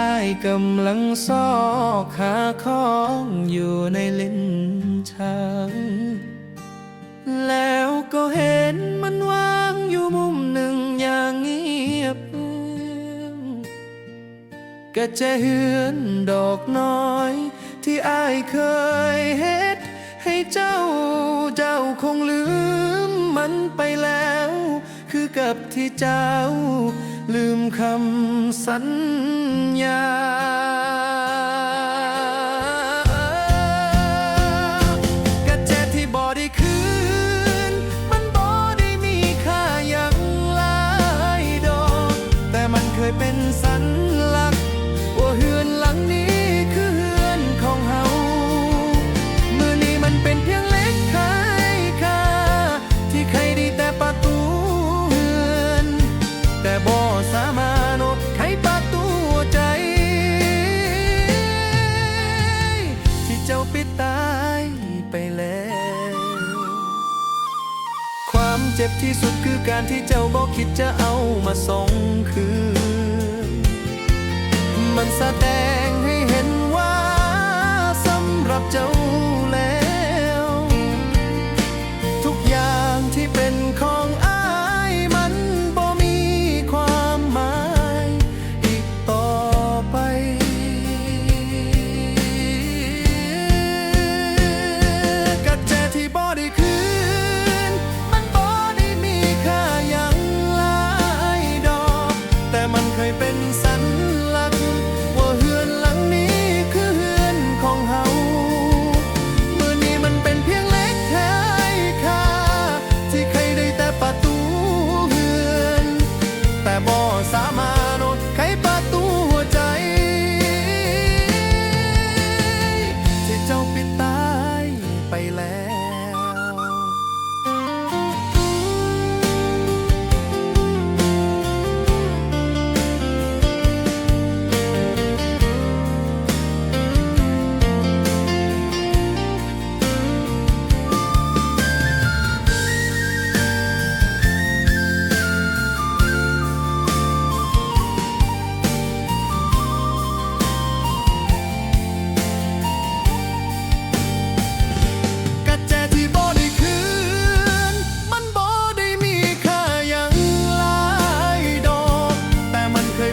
อายกำลังซอกหาของอยู่ในลิ้นชักแล้วก็เห็นมันวางอยู่มุมหนึ่งอย่างเงียบกระเจเหือนดอกน้อย ที่อายเคยเฮ็ด ให้เจ้าเจ้าคงลืมมันไปแล้ว คือกับที่เจ้าลืมคำ สัญญากระเจที่บ่ไที่เจ้าปิดตายไปแล้ว ความเจ็บที่สุดคือการที่เจ้าบอกคิดจะเอามาส่งคืน มันแสดง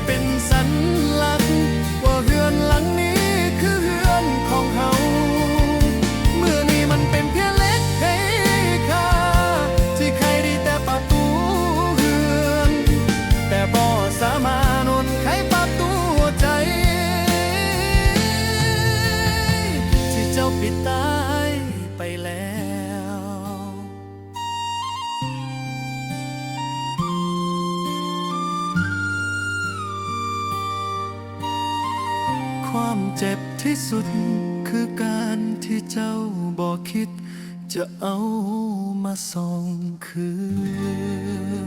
เป็นสัญลักษณ์ว่าเฮือนหลังนี้คือเฮือนของเฮาเมื่อนี้มันเป็นเพียงเล็กให้ค่าที่ใครได้แต่ประตูเฮือน แต่บ่สามารถนไขประตูหัวใจ ที่เจ้าปิดตา ความเจ็บที่สุด คือการที่เจ้าบอกคิด จะเอามาส่งคืน